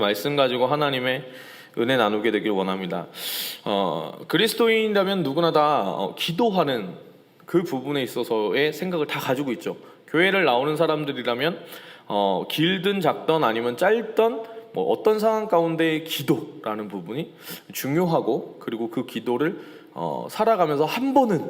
말씀 가지고 하나님의 은혜 나누게 되길 원합니다. 어, 그리스도인이라면 누구나 다 어, 기도하는 그 부분에 있어서의 생각을 다 가지고 있죠. 교회를 나오는 사람들이라면 어, 길든 작던 아니면 짧던 뭐 어떤 상황 가운데의 기도라는 부분이 중요하고 그리고 그 기도를 어, 살아가면서 한 번은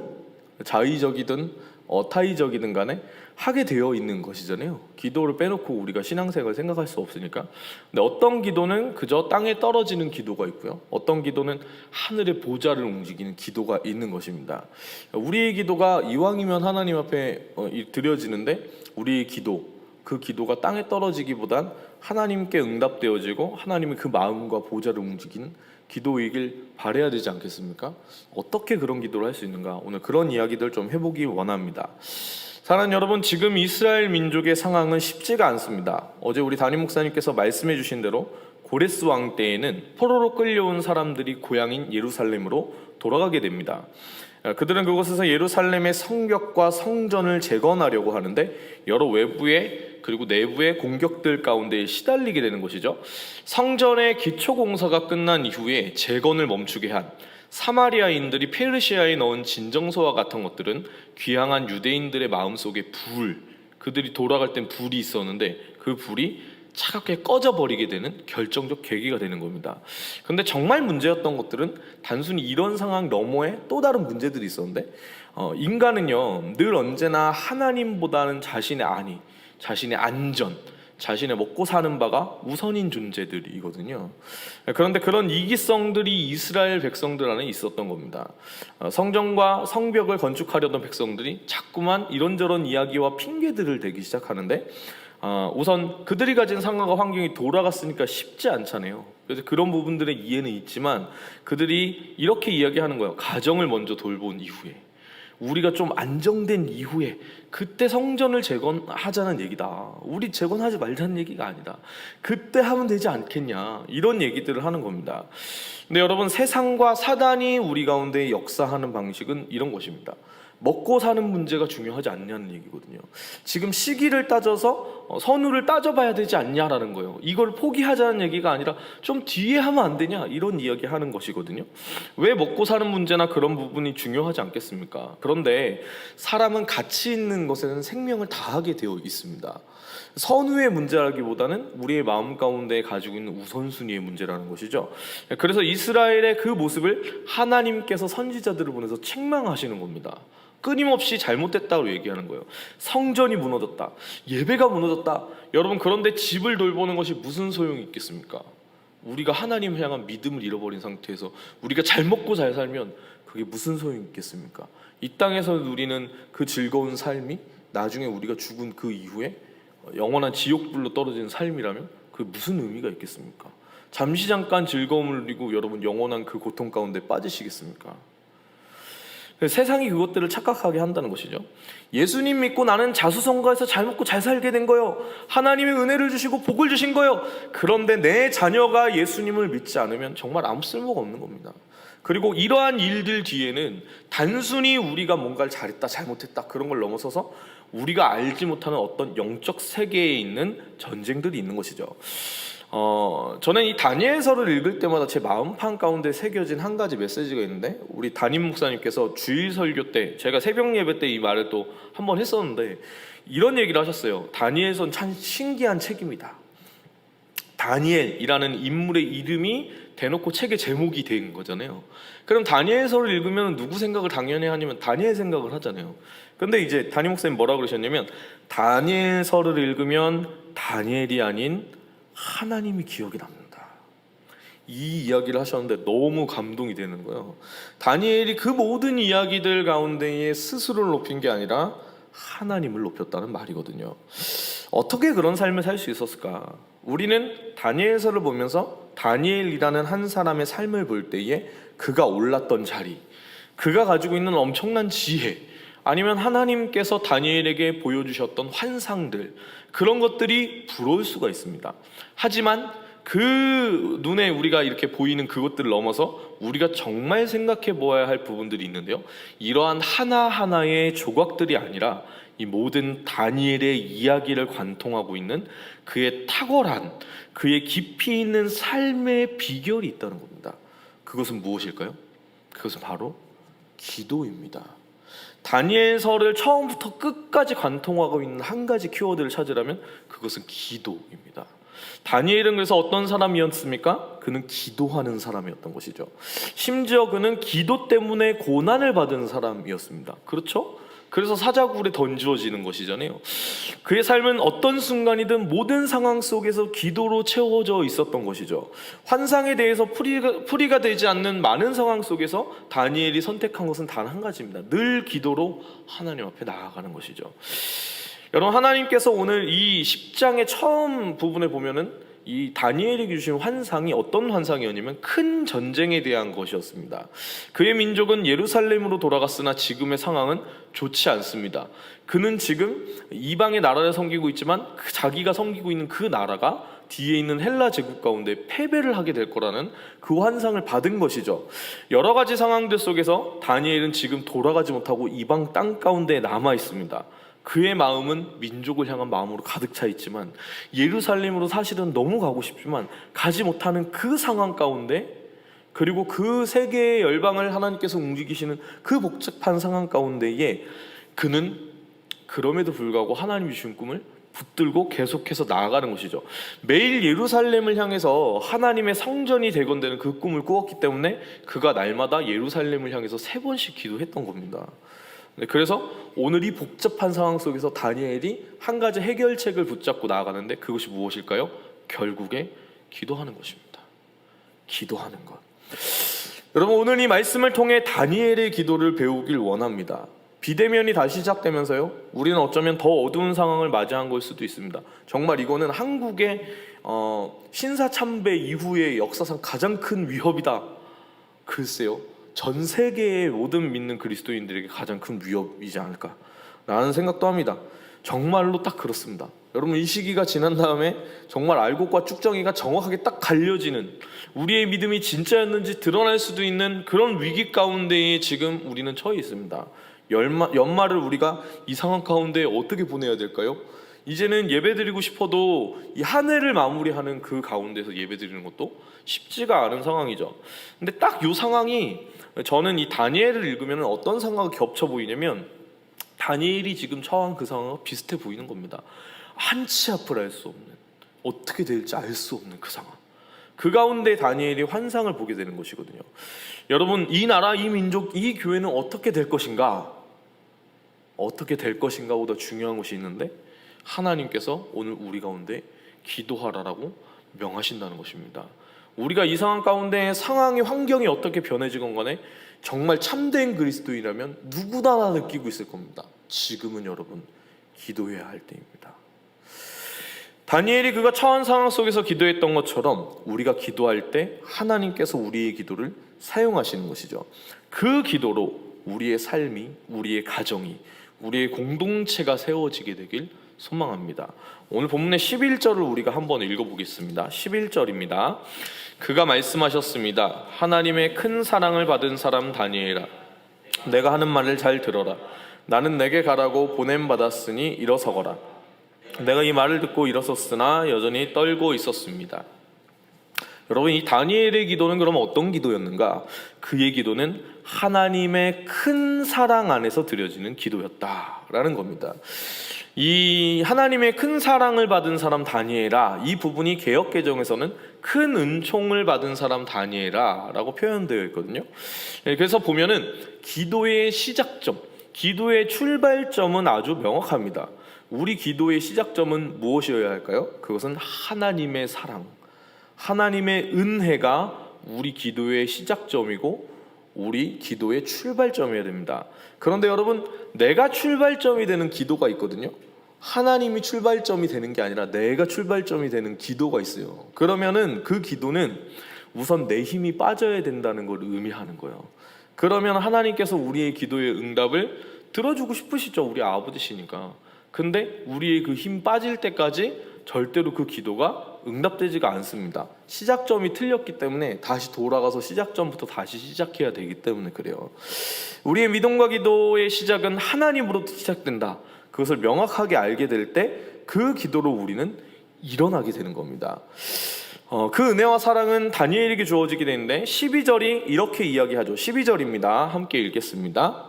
자의적이든 어타의적이든 간에 하게 되어 있는 것이잖아요. 기도를 빼놓고 우리가 신앙생활 생각할 수 없으니까. 근데 어떤 기도는 그저 땅에 떨어지는 기도가 있고요. 어떤 기도는 하늘의 보좌를 움직이는 기도가 있는 것입니다. 우리의 기도가 이왕이면 하나님 앞에 어, 이- 드려지는데 우리의 기도 그 기도가 땅에 떨어지기보단 하나님께 응답되어지고 하나님의 그 마음과 보좌를 움직이는 기도이길 바래야 되지 않겠습니까? 어떻게 그런 기도를 할 수 있는가? 오늘 그런 이야기들 좀 해보기 원합니다. 사랑하는 여러분, 지금 이스라엘 민족의 상황은 쉽지가 않습니다. 어제 우리 담임 목사님께서 말씀해 주신 대로 고레스 왕 때에는 포로로 끌려온 사람들이 고향인 예루살렘으로 돌아가게 됩니다. 그들은 그곳에서 예루살렘의 성벽과 성전을 재건하려고 하는데 여러 외부의 그리고 내부의 공격들 가운데 시달리게 되는 것이죠. 성전의 기초 공사가 끝난 이후에 재건을 멈추게 한 사마리아인들이 페르시아에 넣은 진정서와 같은 것들은 귀향한 유대인들의 마음속에 불, 그들이 돌아갈 땐 불이 있었는데 그 불이 차갑게 꺼져 버리게 되는 결정적 계기가 되는 겁니다. 근데 정말 문제였던 것들은 단순히 이런 상황 너머에 또 다른 문제들이 있었는데 어, 인간은요 늘 언제나 하나님보다는 자신의 안위, 자신의 안전, 자신의 먹고 사는 바가 우선인 존재들이거든요. 그런데 그런 이기성들이 이스라엘 백성들 안에 있었던 겁니다. 어, 성전과 성벽을 건축하려던 백성들이 자꾸만 이런저런 이야기와 핑계들을 대기 시작하는데 어, 우선 그들이 가진 상황과 환경이 돌아갔으니까 쉽지 않잖아요. 그래서 그런 부분들의 이해는 있지만 그들이 이렇게 이야기하는 거예요. 가정을 먼저 돌본 이후에 우리가 좀 안정된 이후에 그때 성전을 재건하자는 얘기다. 우리 재건하지 말자는 얘기가 아니다. 그때 하면 되지 않겠냐. 이런 얘기들을 하는 겁니다. 근데 여러분 세상과 사단이 우리 가운데 역사하는 방식은 이런 것입니다. 먹고 사는 문제가 중요하지 않냐는 얘기거든요. 지금 시기를 따져서 어, 선우를 따져봐야 되지 않냐라는 거예요. 이걸 포기하자는 얘기가 아니라 좀 뒤에 하면 안 되냐 이런 이야기 하는 것이거든요. 왜 먹고 사는 문제나 그런 부분이 중요하지 않겠습니까? 그런데 사람은 가치 있는 것에는 생명을 다하게 되어 있습니다. 선우의 문제라기보다는 우리의 마음 가운데 가지고 있는 우선순위의 문제라는 것이죠. 그래서 이스라엘의 그 모습을 하나님께서 선지자들을 보내서 책망하시는 겁니다. 끊임없이 잘못됐다고 얘기하는 거예요. 성전이 무너졌다. 예배가 무너졌다. 여러분 그런데 집을 돌보는 것이 무슨 소용이 있겠습니까? 우리가 하나님 향한 믿음을 잃어버린 상태에서 우리가 잘 먹고 잘 살면 그게 무슨 소용이 있겠습니까? 이 땅에서 누리는 그 즐거운 삶이 나중에 우리가 죽은 그 이후에 영원한 지옥불로 떨어지는 삶이라면 그 무슨 의미가 있겠습니까? 잠시 잠깐 즐거움을 누리고 여러분 영원한 그 고통 가운데 빠지시겠습니까? 세상이 그것들을 착각하게 한다는 것이죠. 예수님 믿고 나는 자수성가해서 잘 먹고 잘 살게 된 거요. 하나님의 은혜를 주시고 복을 주신 거요. 그런데 내 자녀가 예수님을 믿지 않으면 정말 아무 쓸모가 없는 겁니다. 그리고 이러한 일들 뒤에는 단순히 우리가 뭔가를 잘했다, 잘못했다 그런 걸 넘어서서 우리가 알지 못하는 어떤 영적 세계에 있는 전쟁들이 있는 것이죠. 어, 저는 이 다니엘서를 읽을 때마다 제 마음판 가운데 새겨진 한 가지 메시지가 있는데 우리 담임 목사님께서 주일 설교 때 제가 새벽 예배 때 이 말을 또 한 번 했었는데 이런 얘기를 하셨어요. 다니엘서는 참 신기한 책입니다. 다니엘이라는 인물의 이름이 대놓고 책의 제목이 된 거잖아요. 그럼 다니엘서를 읽으면 누구 생각을 당연히 하냐면 다니엘 생각을 하잖아요. 근데 이제 담임 목사님 뭐라 그러셨냐면 다니엘서를 읽으면 다니엘이 아닌 하나님이 기억이 남는다. 이 이야기를 하셨는데 너무 감동이 되는 거예요. 다니엘이 그 모든 이야기들 가운데에 스스로를 높인 게 아니라 하나님을 높였다는 말이거든요. 어떻게 그런 삶을 살 수 있었을까? 우리는 다니엘서를 보면서 다니엘이라는 한 사람의 삶을 볼 때에 그가 올랐던 자리, 그가 가지고 있는 엄청난 지혜, 아니면 하나님께서 다니엘에게 보여주셨던 환상들, 그런 것들이 부러울 수가 있습니다. 하지만 그 눈에 우리가 이렇게 보이는 그것들을 넘어서 우리가 정말 생각해 보아야 할 부분들이 있는데요. 이러한 하나하나의 조각들이 아니라 이 모든 다니엘의 이야기를 관통하고 있는 그의 탁월한 그의 깊이 있는 삶의 비결이 있다는 겁니다. 그것은 무엇일까요? 그것은 바로 기도입니다. 다니엘서를 처음부터 끝까지 관통하고 있는 한 가지 키워드를 찾으라면 그것은 기도입니다. 다니엘은 그래서 어떤 사람이었습니까? 그는 기도하는 사람이었던 것이죠. 심지어 그는 기도 때문에 고난을 받은 사람이었습니다. 그렇죠? 그래서 사자굴에 던져지는 것이잖아요. 그의 삶은 어떤 순간이든 모든 상황 속에서 기도로 채워져 있었던 것이죠. 환상에 대해서 풀이가, 풀이가 되지 않는 많은 상황 속에서 다니엘이 선택한 것은 단 한 가지입니다. 늘 기도로 하나님 앞에 나아가는 것이죠. 여러분 하나님께서 오늘 이 10장의 처음 부분에 보면은 이 다니엘이 주신 환상이 어떤 환상이었냐면 큰 전쟁에 대한 것이었습니다. 그의 민족은 예루살렘으로 돌아갔으나 지금의 상황은 좋지 않습니다. 그는 지금 이방의 나라를 섬기고 있지만 그 자기가 섬기고 있는 그 나라가 뒤에 있는 헬라 제국 가운데 패배를 하게 될 거라는 그 환상을 받은 것이죠. 여러 가지 상황들 속에서 다니엘은 지금 돌아가지 못하고 이방 땅 가운데 남아 있습니다. 그의 마음은 민족을 향한 마음으로 가득 차 있지만 예루살렘으로 사실은 너무 가고 싶지만 가지 못하는 그 상황 가운데 그리고 그 세계의 열방을 하나님께서 움직이시는 그 복잡한 상황 가운데에 그는 그럼에도 불구하고 하나님이 주신 꿈을 붙들고 계속해서 나아가는 것이죠. 매일 예루살렘을 향해서 하나님의 성전이 되건되는 그 꿈을 꾸었기 때문에 그가 날마다 예루살렘을 향해서 세 번씩 기도했던 겁니다. 네, 그래서 오늘 이 복잡한 상황 속에서 다니엘이 한 가지 해결책을 붙잡고 나아가는데 그것이 무엇일까요? 결국에 기도하는 것입니다. 기도하는 것. 여러분 오늘 이 말씀을 통해 다니엘의 기도를 배우길 원합니다. 비대면이 다시 시작되면서요. 우리는 어쩌면 더 어두운 상황을 맞이한 걸 수도 있습니다. 정말 이거는 한국의 어, 신사참배 이후의 역사상 가장 큰 위협이다. 글쎄요. 전 세계의 모든 믿는 그리스도인들에게 가장 큰 위협이지 않을까라는 생각도 합니다. 정말로 딱 그렇습니다. 여러분 이 시기가 지난 다음에 정말 알곡과 쭉정이가 정확하게 딱 갈려지는 우리의 믿음이 진짜였는지 드러날 수도 있는 그런 위기 가운데에 지금 우리는 처해 있습니다. 연말, 연말을 우리가 이 상황 가운데 어떻게 보내야 될까요? 이제는 예배드리고 싶어도 이 한 해를 마무리하는 그 가운데서 예배드리는 것도 쉽지가 않은 상황이죠. 근데 딱 이 상황이 저는 이 다니엘을 읽으면 어떤 상황이 겹쳐 보이냐면 다니엘이 지금 처한 그 상황과 비슷해 보이는 겁니다. 한치 앞을 알 수 없는 어떻게 될지 알 수 없는 그 상황. 그 가운데 다니엘이 환상을 보게 되는 것이거든요. 여러분 이 나라 이 민족 이 교회는 어떻게 될 것인가? 어떻게 될 것인가보다 중요한 것이 있는데 하나님께서 오늘 우리 가운데 기도하라라고 명하신다는 것입니다. 우리가 이 상황 가운데 상황의 환경이 어떻게 변해지건 간에 정말 참된 그리스도인이라면 누구나 다 느끼고 있을 겁니다. 지금은 여러분 기도해야 할 때입니다. 다니엘이 그가 처한 상황 속에서 기도했던 것처럼 우리가 기도할 때 하나님께서 우리의 기도를 사용하시는 것이죠. 그 기도로 우리의 삶이, 우리의 가정이, 우리의 공동체가 세워지게 되길 소망합니다. 오늘 본문의 11절을 우리가 한번 읽어보겠습니다. 11절입니다. 그가 말씀하셨습니다. 하나님의 큰 사랑을 받은 사람 다니엘아, 내가 하는 말을 잘 들어라. 나는 내게 가라고 보냄 받았으니 일어서거라. 내가 이 말을 듣고 일어섰으나 여전히 떨고 있었습니다. 여러분 이 다니엘의 기도는 그럼 어떤 기도였는가? 그의 기도는 하나님의 큰 사랑 안에서 드려지는 기도였다라는 겁니다. 이 하나님의 큰 사랑을 받은 사람 다니엘아 이 부분이 개혁 개정에서는 큰 은총을 받은 사람 다니엘아라고 표현되어 있거든요. 예, 그래서 보면은 기도의 시작점, 기도의 출발점은 아주 명확합니다. 우리 기도의 시작점은 무엇이어야 할까요? 그것은 하나님의 사랑, 하나님의 은혜가 우리 기도의 시작점이고 우리 기도의 출발점이어야 됩니다. 그런데 여러분, 내가 출발점이 되는 기도가 있거든요. 하나님이 출발점이 되는 게 아니라 내가 출발점이 되는 기도가 있어요. 그러면은 그 기도는 우선 내 힘이 빠져야 된다는 걸 의미하는 거예요. 그러면 하나님께서 우리의 기도의 응답을 들어주고 싶으시죠. 우리 아버지시니까. 근데 우리의 그 힘 빠질 때까지 절대로 그 기도가 응답되지가 않습니다. 시작점이 틀렸기 때문에 다시 돌아가서 시작점부터 다시 시작해야 되기 때문에 그래요. 우리의 믿음과 기도의 시작은 하나님으로부터 시작된다. 그것을 명확하게 알게 될 때 그 기도로 우리는 일어나게 되는 겁니다. 어, 그 은혜와 사랑은 다니엘에게 주어지게 되는데 12절이 이렇게 이야기하죠. 12절입니다. 함께 읽겠습니다.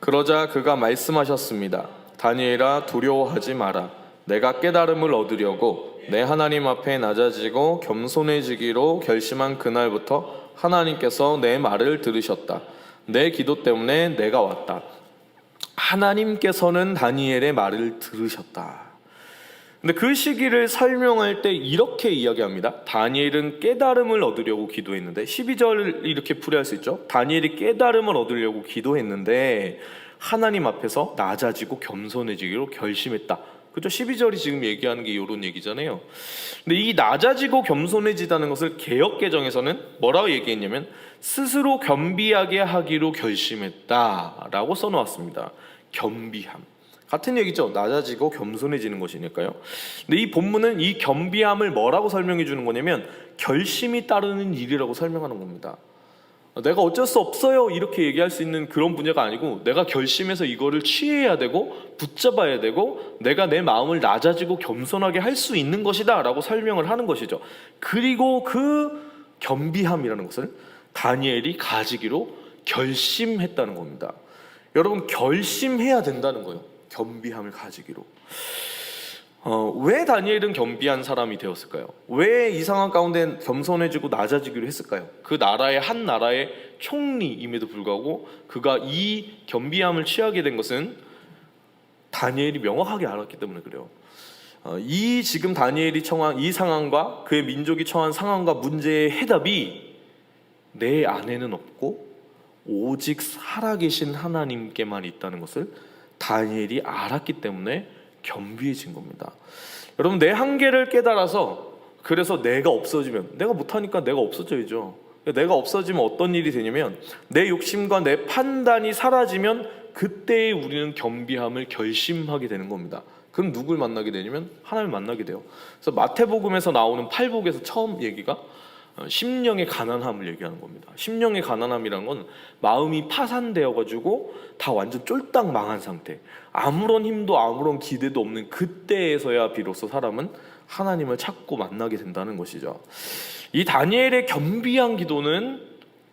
그러자 그가 말씀하셨습니다. 다니엘아 두려워하지 마라. 내가 깨달음을 얻으려고 내 하나님 앞에 낮아지고 겸손해지기로 결심한 그날부터 하나님께서 내 말을 들으셨다. 내 기도 때문에 내가 왔다. 하나님께서는 다니엘의 말을 들으셨다. 근데 그 시기를 설명할 때 이렇게 이야기합니다. 다니엘은 깨달음을 얻으려고 기도했는데 12절 이렇게 풀이할 수 있죠. 다니엘이 깨달음을 얻으려고 기도했는데 하나님 앞에서 낮아지고 겸손해지기로 결심했다. 그죠? 12절이 지금 얘기하는 게 이런 얘기잖아요. 근데 이 낮아지고 겸손해지다는 것을 개혁 개정에서는 뭐라고 얘기했냐면 스스로 겸비하게 하기로 결심했다라고 써놓았습니다. 겸비함. 같은 얘기죠. 낮아지고 겸손해지는 것이니까요. 근데 이 본문은 이 겸비함을 뭐라고 설명해 주는 거냐면 결심이 따르는 일이라고 설명하는 겁니다. 내가 어쩔 수 없어요 이렇게 얘기할 수 있는 그런 분야가 아니고 내가 결심해서 이거를 취해야 되고 붙잡아야 되고 내가 내 마음을 낮아지고 겸손하게 할 수 있는 것이다라고 설명을 하는 것이죠. 그리고 그 겸비함이라는 것을 다니엘이 가지기로 결심했다는 겁니다. 여러분 결심해야 된다는 거예요. 겸비함을 가지기로. 어, 왜 다니엘은 겸비한 사람이 되었을까요? 왜 이 상황 가운데 겸손해지고 낮아지기로 했을까요? 그 나라의 한 나라의 총리임에도 불구하고 그가 이 겸비함을 취하게 된 것은 다니엘이 명확하게 알았기 때문에 그래요. 어, 이 지금 다니엘이 청한 이 상황과 그의 민족이 처한 상황과 문제의 해답이 내 안에는 없고 오직 살아계신 하나님께만 있다는 것을 다니엘이 알았기 때문에 겸비해진 겁니다. 여러분 내 한계를 깨달아서 그래서 내가 없어지면 내가 못하니까 내가 없어져야죠. 내가 없어지면 어떤 일이 되냐면 내 욕심과 내 판단이 사라지면 그때에 우리는 겸비함을 결심하게 되는 겁니다. 그럼 누굴 만나게 되냐면 하나님을 만나게 돼요. 그래서 마태복음에서 나오는 팔복에서 처음 얘기가 어, 심령의 가난함을 얘기하는 겁니다. 심령의 가난함이란 건 마음이 파산되어 가지고 다 완전 쫄딱 망한 상태. 아무런 힘도 아무런 기대도 없는 그때에서야 비로소 사람은 하나님을 찾고 만나게 된다는 것이죠. 이 다니엘의 겸비한 기도는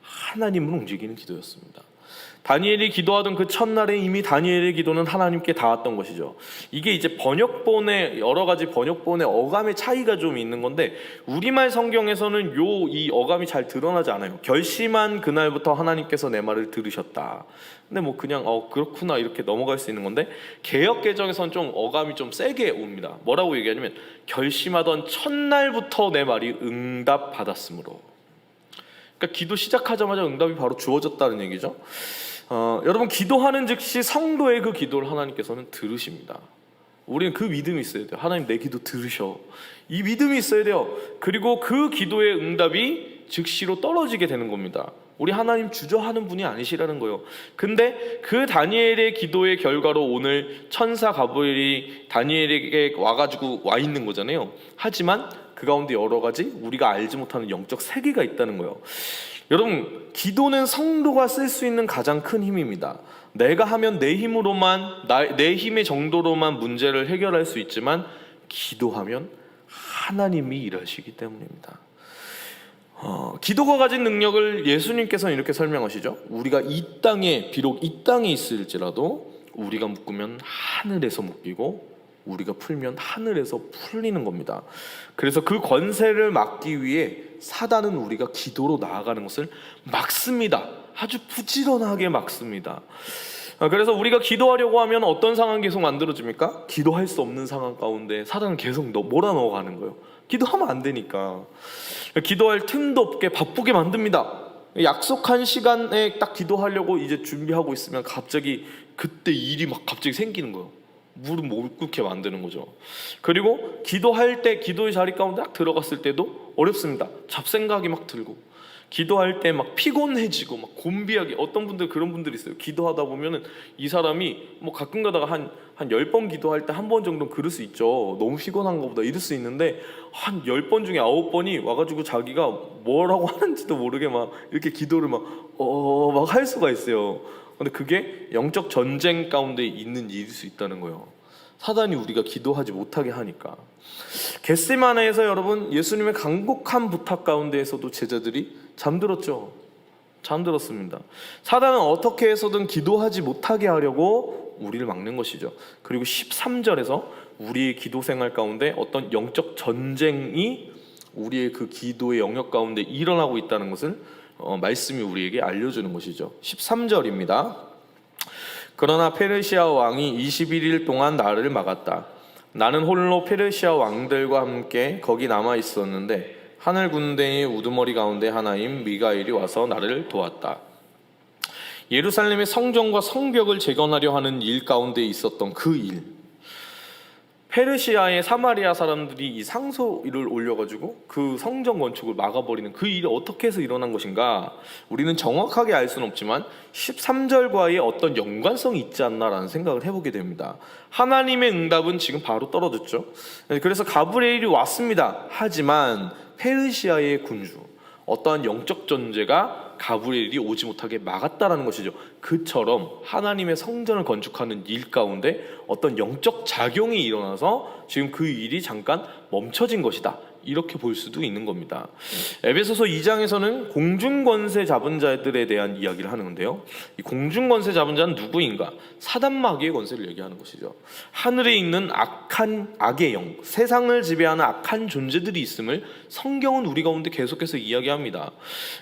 하나님을 움직이는 기도였습니다. 다니엘이 기도하던 그 첫날에 이미 다니엘의 기도는 하나님께 닿았던 것이죠. 이게 이제 번역본의 여러 가지 번역본의 어감의 차이가 좀 있는 건데 우리말 성경에서는 요 이 어감이 잘 드러나지 않아요. 결심한 그날부터 하나님께서 내 말을 들으셨다. 근데 뭐 그냥 어 그렇구나 이렇게 넘어갈 수 있는 건데 개혁 개정에서는 좀 어감이 좀 세게 옵니다. 뭐라고 얘기하냐면 결심하던 첫날부터 내 말이 응답 받았으므로. 그러니까 기도 시작하자마자 응답이 바로 주어졌다는 얘기죠. 어, 여러분 기도하는 즉시 성도의 그 기도를 하나님께서는 들으십니다. 우리는 그 믿음이 있어야 돼요. 하나님 내 기도 들으셔. 이 믿음이 있어야 돼요. 그리고 그 기도의 응답이 즉시로 떨어지게 되는 겁니다. 우리 하나님 주저하는 분이 아니시라는 거예요. 근데 그 다니엘의 기도의 결과로 오늘 천사 가브리엘이 다니엘에게 와가지고 와 있는 거잖아요. 하지만 그 가운데 여러 가지 우리가 알지 못하는 영적 세계가 있다는 거예요. 여러분, 기도는 성도가 쓸 수 있는 가장 큰 힘입니다. 내가 하면 내 힘으로만, 나, 내 힘의 정도로만 문제를 해결할 수 있지만, 기도하면 하나님이 일하시기 때문입니다. 어, 기도가 가진 능력을 예수님께서는 이렇게 설명하시죠. 우리가 이 땅에, 비록 이 땅에 있을지라도, 우리가 묶으면 하늘에서 묶이고, 우리가 풀면 하늘에서 풀리는 겁니다. 그래서 그 권세를 막기 위해 사단은 우리가 기도로 나아가는 것을 막습니다. 아주 부지런하게 막습니다. 아, 그래서 우리가 기도하려고 하면 어떤 상황 계속 만들어집니까? 기도할 수 없는 상황 가운데 사단은 계속 넣- 몰아넣어 가는 거예요. 기도하면 안 되니까. 기도할 틈도 없게 바쁘게 만듭니다. 약속한 시간에 딱 기도하려고 이제 준비하고 있으면 갑자기 그때 일이 막 갑자기 생기는 거예요. 무릎 못 꿇게 만드는 거죠. 그리고 기도할 때 기도의 자리 가운데 딱 들어갔을 때도 어렵습니다. 잡생각이 막 들고 기도할 때 막 피곤해지고 막 곤비하게 어떤 분들 그런 분들이 있어요. 기도하다 보면은 이 사람이 뭐 가끔 가다가 한 한 열 번 기도할 때 한 번 정도는 그럴 수 있죠. 너무 피곤한 것보다 이럴 수 있는데 한 열 번 중에 아홉 번이 와가지고 자기가 뭐라고 하는지도 모르게 막 이렇게 기도를 막 어 막 할 수가 있어요. 근데 그게 영적 전쟁 가운데 있는 일일 수 있다는 거예요. 사단이 우리가 기도하지 못하게 하니까. 겟세마네에서 여러분 예수님의 간곡한 부탁 가운데에서도 제자들이 잠들었죠. 잠들었습니다. 사단은 어떻게 해서든 기도하지 못하게 하려고 우리를 막는 것이죠. 그리고 13절에서 우리의 기도 생활 가운데 어떤 영적 전쟁이 우리의 그 기도의 영역 가운데 일어나고 있다는 것을 어, 말씀이 우리에게 알려주는 것이죠. 13절입니다. 그러나 페르시아 왕이 21일 동안 나를 막았다. 나는 홀로 페르시아 왕들과 함께 거기 남아 있었는데 하늘 군대의 우두머리 가운데 하나인 미가엘이 와서 나를 도왔다. 예루살렘의 성전과 성벽을 재건하려 하는 일 가운데 있었던 그 일. 페르시아의 사마리아 사람들이 이 상소를 올려가지고 그 성전 건축을 막아버리는 그 일이 어떻게 해서 일어난 것인가 우리는 정확하게 알 수는 없지만 13절과의 어떤 연관성이 있지 않나라는 생각을 해보게 됩니다. 하나님의 응답은 지금 바로 떨어졌죠. 그래서 가브리엘이 왔습니다. 하지만 페르시아의 군주 어떠한 영적 존재가 가브리엘이 오지 못하게 막았다라는 것이죠. 그처럼 하나님의 성전을 건축하는 일 가운데 어떤 영적 작용이 일어나서 지금 그 일이 잠깐 멈춰진 것이다. 이렇게 볼 수도 있는 겁니다. 에베소서 2장에서는 공중권세 잡은 자들에 대한 이야기를 하는데요. 이 공중권세 잡은 자는 누구인가? 사단 마귀의 권세를 얘기하는 것이죠. 하늘에 있는 악한 악의 영, 세상을 지배하는 악한 존재들이 있음을 성경은 우리 가운데 계속해서 이야기합니다.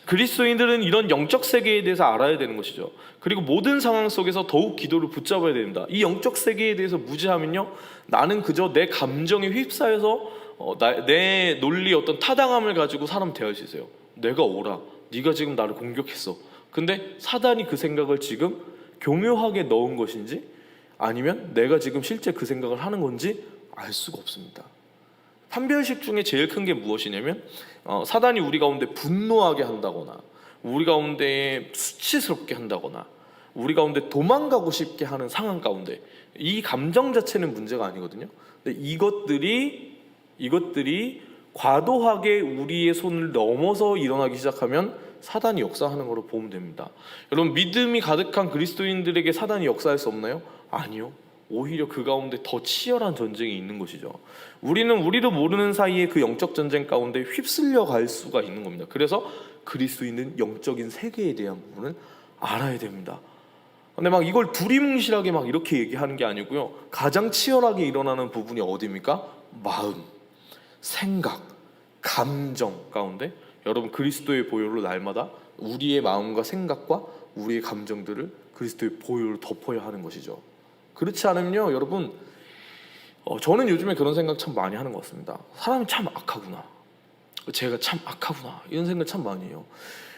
그리스도인들은 이런 영적 세계에 대해서 알아야 되는 것이죠. 그리고 모든 상황 속에서 더욱 기도를 붙잡아야 됩니다. 이 영적 세계에 대해서 무지하면요, 나는 그저 내 감정에 휩싸여서 어, 나, 내 논리 어떤 타당함을 가지고 사람 있어요. 내가 오라. 네가 지금 나를 공격했어. 근데 사단이 그 생각을 지금 교묘하게 넣은 것인지 아니면 내가 지금 실제 그 생각을 하는 건지 알 수가 없습니다. 판별식 중에 제일 큰 게 무엇이냐면 어, 사단이 우리 가운데 분노하게 한다거나 우리 가운데 수치스럽게 한다거나 우리 가운데 도망가고 싶게 하는 상황 가운데 이 감정 자체는 문제가 아니거든요. 근데 이것들이 이것들이 과도하게 우리의 손을 넘어서 일어나기 시작하면 사단이 역사하는 걸로 보면 됩니다. 여러분 믿음이 가득한 그리스도인들에게 사단이 역사할 수 없나요? 아니요. 오히려 그 가운데 더 치열한 전쟁이 있는 것이죠. 우리는 우리도 모르는 사이에 그 영적 전쟁 가운데 휩쓸려 갈 수가 있는 겁니다. 그래서 그리스도인은 영적인 세계에 대한 부분을 알아야 됩니다. 근데 막 이걸 두리뭉실하게 막 이렇게 얘기하는 게 아니고요. 가장 치열하게 일어나는 부분이 어디입니까? 마음, 생각, 감정 가운데 여러분 그리스도의 보혈로 날마다 우리의 마음과 생각과 우리의 감정들을 그리스도의 보혈로 덮어야 하는 것이죠. 그렇지 않으면요, 여러분, 어, 저는 요즘에 그런 생각 참 많이 하는 것 같습니다. 사람이 참 악하구나. 제가 참 악하구나. 이런 생각 참 많이 해요.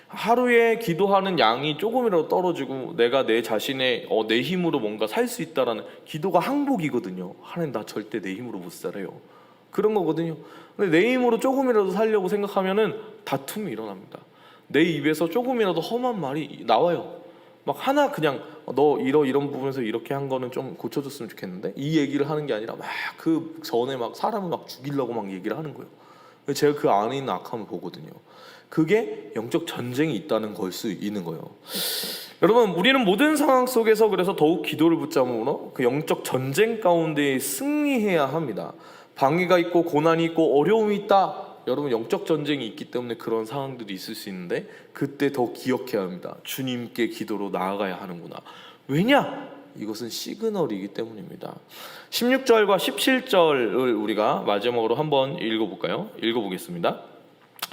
하루에 기도하는 양이 조금이라도 떨어지고 내가 내 자신의 어, 내 힘으로 뭔가 살 수 있다라는 기도가 항복이거든요. 하나님 나 절대 내 힘으로 못 살아요. 그런 거거든요. 근데 내 힘으로 조금이라도 살려고 생각하면은 다툼이 일어납니다. 내 입에서 조금이라도 험한 말이 나와요. 막 하나 그냥 너 이러 이런 부분에서 이렇게 한 거는 좀 고쳐줬으면 좋겠는데 이 얘기를 하는 게 아니라 막 그 전에 막 사람을 막 죽이려고 막 얘기를 하는 거예요. 제가 그 안에 있는 악함을 보거든요. 그게 영적 전쟁이 있다는 걸 수 있는 거예요. 여러분, 우리는 모든 상황 속에서 그래서 더욱 기도를 붙잡으므로 그 영적 전쟁 가운데 승리해야 합니다. 방해가 있고 고난이 있고 어려움이 있다. 여러분 영적 전쟁이 있기 때문에 그런 상황들이 있을 수 있는데 그때 더 기억해야 합니다. 주님께 기도로 나아가야 하는구나. 왜냐? 이것은 시그널이기 때문입니다. 16절과 17절을 우리가 마지막으로 한번 읽어볼까요? 읽어보겠습니다.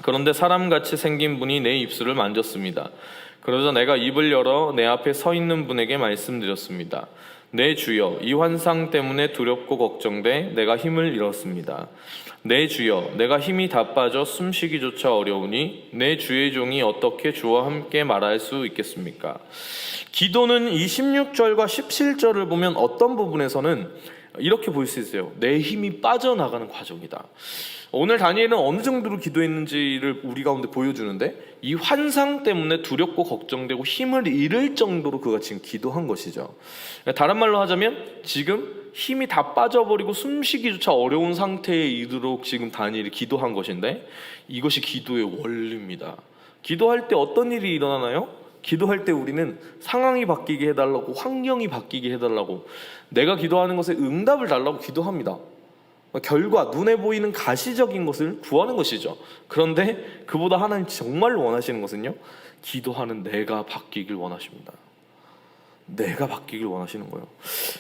그런데 사람같이 생긴 분이 내 입술을 만졌습니다. 그러자 내가 입을 열어 내 앞에 서 있는 분에게 말씀드렸습니다. 내 주여, 이 환상 때문에 두렵고 걱정돼 내가 힘을 잃었습니다. 내 주여, 내가 힘이 다 빠져 숨쉬기조차 어려우니 내 주의 종이 어떻게 주와 함께 말할 수 있겠습니까? 기도는 이 16절과 17절을 보면 어떤 부분에서는 이렇게 볼 수 있어요. 내 힘이 빠져나가는 과정이다. 오늘 다니엘은 어느 정도로 기도했는지를 우리 가운데 보여주는데 이 환상 때문에 두렵고 걱정되고 힘을 잃을 정도로 그가 지금 기도한 것이죠. 다른 말로 하자면 지금 힘이 다 빠져버리고 숨쉬기조차 어려운 상태에 이르도록 지금 다니엘이 기도한 것인데 이것이 기도의 원리입니다. 기도할 때 어떤 일이 일어나나요? 기도할 때 우리는 상황이 바뀌게 해달라고 환경이 바뀌게 해달라고 내가 기도하는 것에 응답을 달라고 기도합니다. 결과 눈에 보이는 가시적인 것을 구하는 것이죠. 그런데 그보다 하나님 정말 원하시는 것은요. 기도하는 내가 바뀌길 원하십니다. 내가 바뀌길 원하시는 거예요.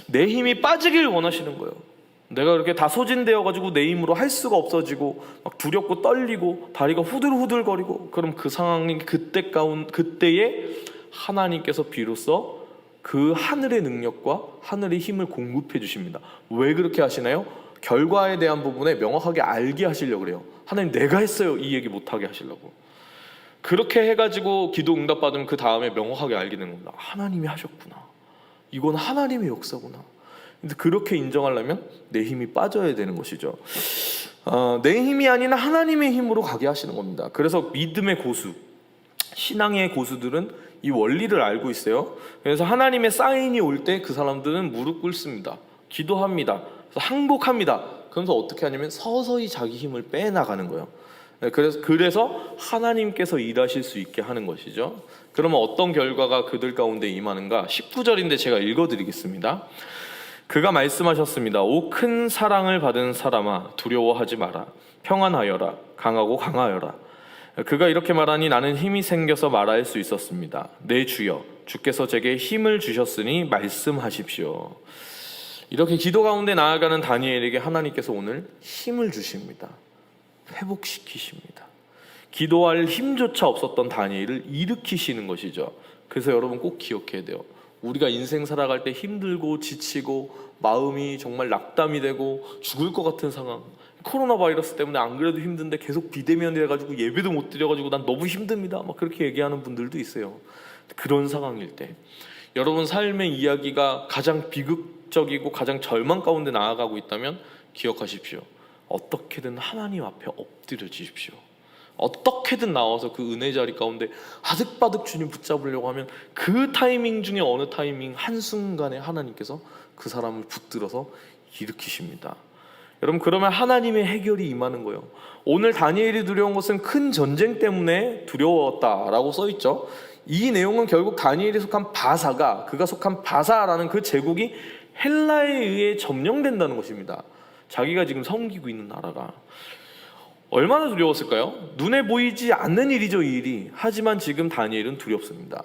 내 힘이 빠지길 원하시는 거예요. 내가 그렇게 다 소진되어 가지고 내 힘으로 할 수가 없어지고 막 두렵고 떨리고 다리가 후들후들거리고 그럼 그 상황이 그때 가운 그때에 하나님께서 비로소 그 하늘의 능력과 하늘의 힘을 공급해 주십니다. 왜 그렇게 하시나요? 결과에 대한 부분에 명확하게 알게 하시려고 그래요. 하나님 내가 했어요. 이 얘기 못 하게 하시려고. 그렇게 해 가지고 기도 응답 받으면 그 다음에 명확하게 알게 되는 겁니다. 하나님이 하셨구나. 이건 하나님의 역사구나. 근데 그렇게 인정하려면 내 힘이 빠져야 되는 것이죠. 어, 내 힘이 아닌 하나님의 힘으로 가게 하시는 겁니다. 그래서 믿음의 고수, 신앙의 고수들은 이 원리를 알고 있어요. 그래서 하나님의 사인이 올 때 그 사람들은 무릎 꿇습니다. 기도합니다. 항복합니다. 그러면서 어떻게 하냐면 서서히 자기 힘을 빼 나가는 거예요. 네, 그래서 그래서 하나님께서 일하실 수 있게 하는 것이죠. 그러면 어떤 결과가 그들 가운데 임하는가? 19절인데 제가 읽어드리겠습니다. 그가 말씀하셨습니다. 오 큰 사랑을 받은 사람아 두려워하지 마라. 평안하여라. 강하고 강하여라. 그가 이렇게 말하니 나는 힘이 생겨서 말할 수 있었습니다. 내 주여 주께서 제게 힘을 주셨으니 말씀하십시오. 이렇게 기도 가운데 나아가는 다니엘에게 하나님께서 오늘 힘을 주십니다. 회복시키십니다. 기도할 힘조차 없었던 다니엘을 일으키시는 것이죠. 그래서 여러분 꼭 기억해야 돼요. 우리가 인생 살아갈 때 힘들고 지치고 마음이 정말 낙담이 되고 죽을 것 같은 상황. 코로나 바이러스 때문에 안 그래도 힘든데 계속 비대면이 돼가지고 예배도 못 드려 가지고 난 너무 힘듭니다. 막 그렇게 얘기하는 분들도 있어요. 그런 상황일 때 여러분 삶의 이야기가 가장 비극적이고 가장 절망 가운데 나아가고 있다면 기억하십시오. 어떻게든 하나님 앞에 엎드려 주십시오. 어떻게든 나와서 그 은혜 자리 가운데 아득바득 주님 붙잡으려고 하면 그 타이밍 중에 어느 타이밍 한순간에 하나님께서 그 사람을 붙들어서 일으키십니다. 여러분 그러면 하나님의 해결이 임하는 거예요. 오늘 다니엘이 두려운 것은 큰 전쟁 때문에 두려웠다라고 써 있죠. 이 내용은 결국 다니엘이 속한 바사가 그가 속한 바사라는 그 제국이 헬라에 의해 점령된다는 것입니다. 자기가 지금 섬기고 있는 나라가 얼마나 두려웠을까요? 눈에 보이지 않는 일이죠, 이 일이. 하지만 지금 다니엘은 두렵습니다.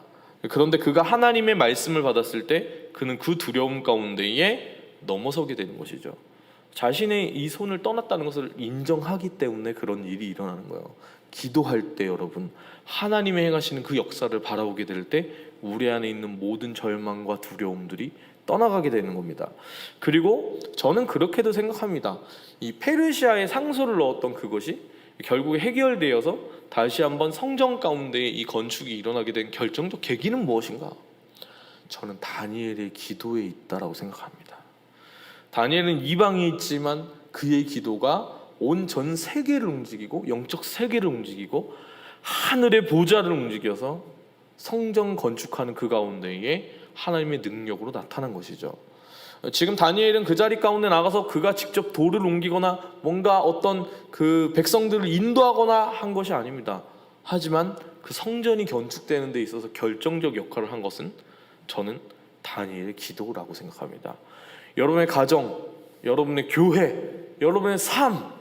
그런데 그가 하나님의 말씀을 받았을 때 그는 그 두려움 가운데에 넘어서게 되는 것이죠. 자신의 이 손을 떠났다는 것을 인정하기 때문에 그런 일이 일어나는 거예요. 기도할 때 여러분 하나님의 행하시는 그 역사를 바라보게 될 때 우리 안에 있는 모든 절망과 두려움들이 떠나가게 되는 겁니다. 그리고 저는 그렇게도 생각합니다. 이 페르시아에 상소를 넣었던 그것이 결국에 해결되어서 다시 한번 성전 가운데 이 건축이 일어나게 된 결정적 계기는 무엇인가? 저는 다니엘의 기도에 있다라고 생각합니다. 다니엘은 이방에 있지만 그의 기도가 온 전 세계를 움직이고 영적 세계를 움직이고 하늘의 보좌를 움직여서 성전 건축하는 그 가운데에 하나님의 능력으로 나타난 것이죠. 지금 다니엘은 그 자리 가운데 나가서 그가 직접 돌을 옮기거나 뭔가 어떤 그 백성들을 인도하거나 한 것이 아닙니다. 하지만 그 성전이 건축되는 데 있어서 결정적 역할을 한 것은 저는 다니엘의 기도라고 생각합니다. 여러분의 가정, 여러분의 교회, 여러분의 삶,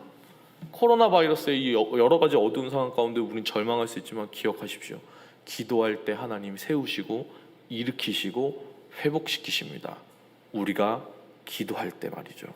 코로나 바이러스의 이 여러 가지 어두운 상황 가운데 우리는 절망할 수 있지만 기억하십시오. 기도할 때 하나님이 세우시고 일으키시고 회복시키십니다. 우리가 기도할 때 말이죠.